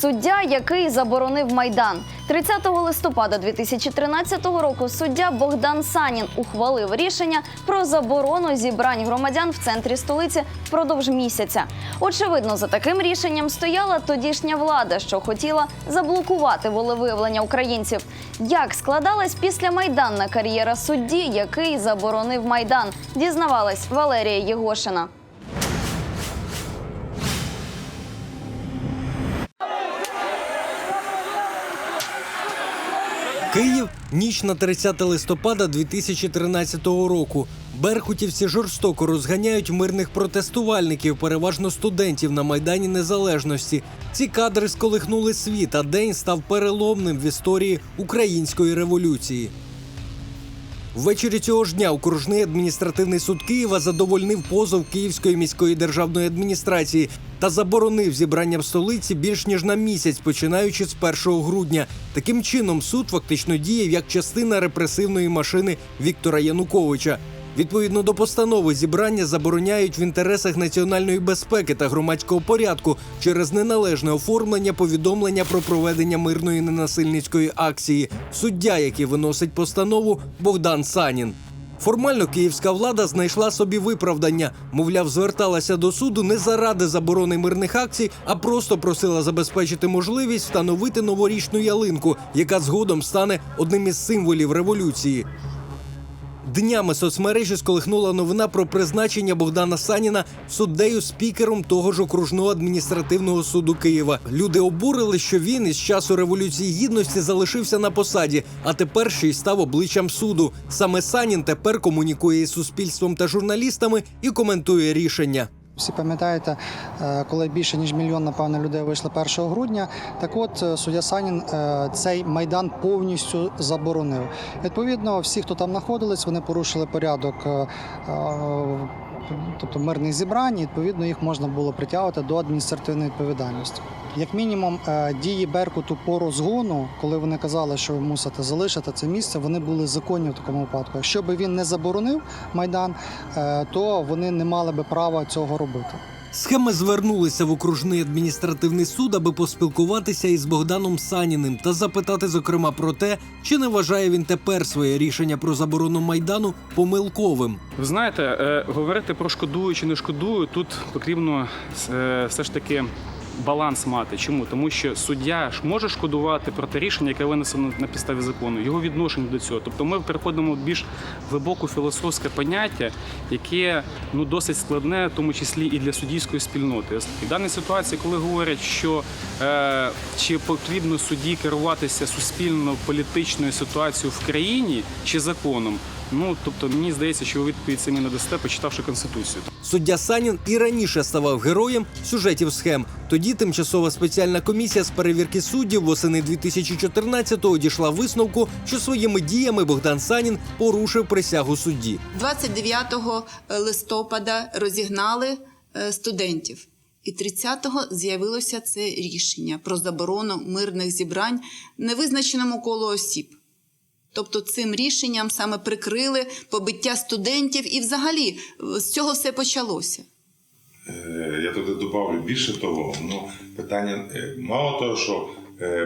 Суддя, який заборонив майдан, 30 листопада 2013 року суддя Богдан Санін ухвалив рішення про заборону зібрань громадян в центрі столиці впродовж місяця. Очевидно, за таким рішенням стояла тодішня влада, що хотіла заблокувати волевиявлення українців. Як складалась після майданна кар'єра судді, який заборонив майдан, дізнавалась Валерія Єгошина. Київ ніч на 30 листопада 2013 року. Беркутівці жорстоко розганяють мирних протестувальників, переважно студентів на майдані Незалежності. Ці кадри сколихнули світ, а день став переломним в історії української революції. Ввечері цього ж дня окружний адміністративний суд Києва задовольнив позов Київської міської державної адміністрації та заборонив зібрання в столиці більш ніж на місяць, починаючи з 1 грудня. Таким чином, суд фактично діяв як частина репресивної машини Віктора Януковича. Відповідно до постанови, зібрання забороняють в інтересах національної безпеки та громадського порядку через неналежне оформлення повідомлення про проведення мирної ненасильницької акції. Суддя, який виносить постанову, Богдан Санін. Формально київська влада знайшла собі виправдання. Мовляв, зверталася до суду не заради заборони мирних акцій, а просто просила забезпечити можливість встановити новорічну ялинку, яка згодом стане одним із символів революції. Днями соцмережі сколихнула новина про призначення Богдана Саніна суддею спікером того ж окружного адміністративного суду Києва. Люди обурили, що він із часу революції гідності залишився на посаді, а тепер ще й став обличчям суду. Саме Санін тепер комунікує із суспільством та журналістами і коментує рішення. Всі пам'ятаєте, е, коли більше ніж мільйон, напевно, людей вийшли 1 грудня. Так от е, суддя Санін е, цей майдан повністю заборонив. Відповідно, всі, хто там знаходились, вони порушили порядок. Тобто мирних зібрань, відповідно, їх можна було притягувати до адміністративної відповідальності. Як мінімум, е, дії Беркуту по розгону, коли вони казали, що ви мусите залишити це місце, вони були законні в такому випадку. Якщо він не заборонив майдан, е, то вони не мали би права цього робити. Схеми звернулися в окружний адміністративний суд, аби поспілкуватися із Богданом Саніним та запитати, зокрема, про те, чи не вважає він тепер своє рішення про заборону майдану помилковим. Ви знаєте, е, говорити про шкодую чи не шкодую, тут потрібно е, все ж таки баланс мати. Чому? Тому що суддя ж може шкодувати про те рішення, яке винесено на підставі закону, його відношення до цього. Тобто ми переходимо в більш глибоке філософське поняття, яке ну досить складне, в тому числі і для суддівської спільноти. І в даній ситуації, коли говорять, що е, чи потрібно судді керуватися суспільно-політичною ситуацією в країні чи законом. Ну тобто мені здається, що ви відповідь самі надасте, почитавши конституцію. Суддя Санін і раніше ставав героєм сюжетів схем. Тоді тимчасова спеціальна комісія з перевірки суддів восени 2014-го дійшла висновку, що своїми діями Богдан Санін порушив присягу судді. 29 листопада розігнали е, студентів. І 30-го з'явилося це рішення про заборону мирних зібрань невизначеному колу осіб. Тобто цим рішенням саме прикрили побиття студентів, і взагалі е, з цього все почалося. Е, Я туди добавлю більше того, ну питання е, мало того, що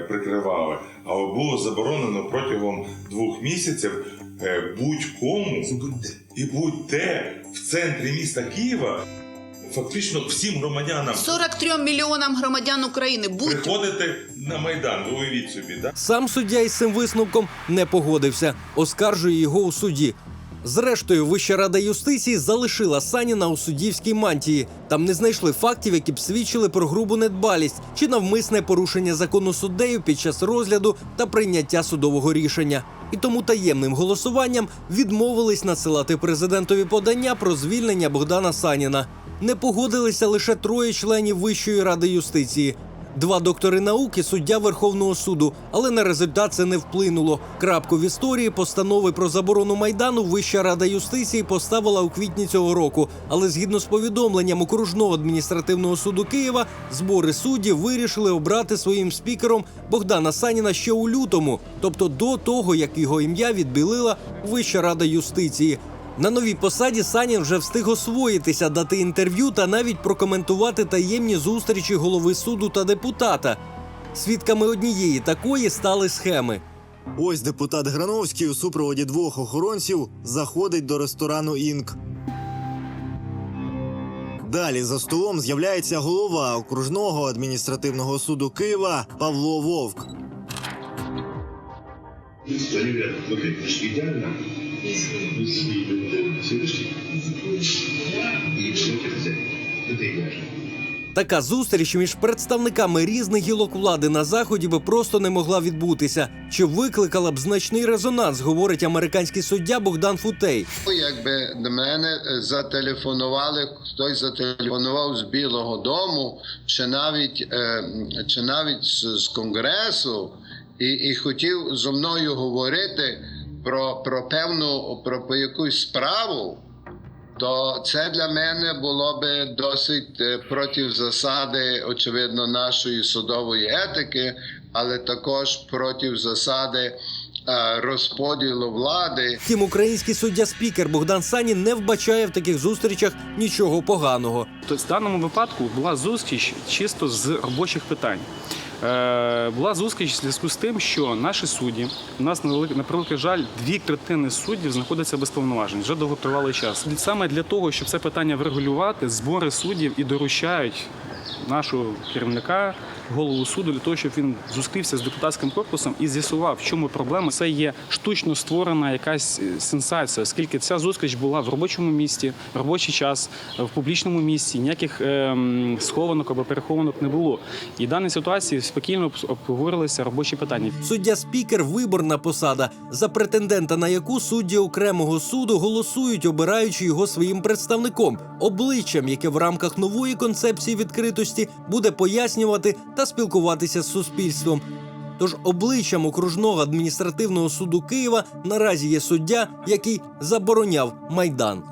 прикривали, але було заборонено протягом двох місяців будь-кому і будь-де в центрі міста Києва, фактично всім громадянам 43 мільйонам громадян України будь приходити на майдан. Ви уявіть собі, да? Сам суддя із цим висновком не погодився, оскаржує його у суді. Зрештою, Вища рада юстиції залишила Саніна у суддівській мантії. Там не знайшли фактів, які б свідчили про грубу недбалість чи навмисне порушення закону суддею під час розгляду та прийняття судового рішення. І тому таємним голосуванням відмовились надсилати президентові подання про звільнення Богдана Саніна. Не погодилися лише троє членів Вищої ради юстиції. Два доктори науки, суддя Верховного суду, але на результат це не вплинуло. Крапку в історії постанови про заборону майдану Вища рада юстиції поставила у квітні цього року. Але згідно з повідомленням окружного адміністративного суду Києва, збори суддів вирішили обрати своїм спікером Богдана Саніна ще у лютому, тобто до того, як його ім'я відбілила Вища рада юстиції. На новій посаді Санін вже встиг освоїтися, дати інтерв'ю та навіть прокоментувати таємні зустрічі голови суду та депутата. Свідками однієї такої стали схеми. Ось депутат Грановський у супроводі двох охоронців заходить до ресторану Інк. Далі за столом з'являється голова окружного адміністративного суду Києва Павло Вовк. Ребят, смотри, идеально. Така зустріч між представниками різних гілок влади на заході би просто не могла відбутися, чи викликала б значний резонанс, говорить американський суддя Богдан Футей. Якби до мене е, зателефонували, хтось зателефонував з Білого Дому, чи навіть, е, чи навіть з Конгресу, і, і хотів зо мною говорити про, про певну про, про якусь справу, то це для мене було би досить е, проти засади, очевидно, нашої судової етики, але також проти засади е, розподілу влади. Втім, український суддя-спікер Богдан Санін не вбачає в таких зустрічах нічого поганого. То в даному випадку була зустріч чисто з робочих питань. Е, була зустріч в зв'язку з тим, що наші судді, у нас на велик- на превеликий жаль, дві третини суддів знаходяться без повноважень вже довготривалий час. Саме для того, щоб це питання врегулювати, збори суддів і доручають нашого керівника, голову суду, для того, щоб він зустрівся з депутатським корпусом і з'ясував, в чому проблема. Це є штучно створена якась е, сенсація, оскільки ця зустріч була в робочому місці, в робочий час, в публічному місці, ніяких ем, схованок або перехованок не було. І в даній ситуації спокійно обговорилися робочі питання. Суддя-спікер виборна посада, за претендента на яку судді окремого суду голосують, обираючи його своїм представником, обличчям, яке в рамках нової концепції відкритості буде пояснювати та спілкуватися з суспільством. Тож обличчям окружного адміністративного суду Києва наразі є суддя, який забороняв майдан.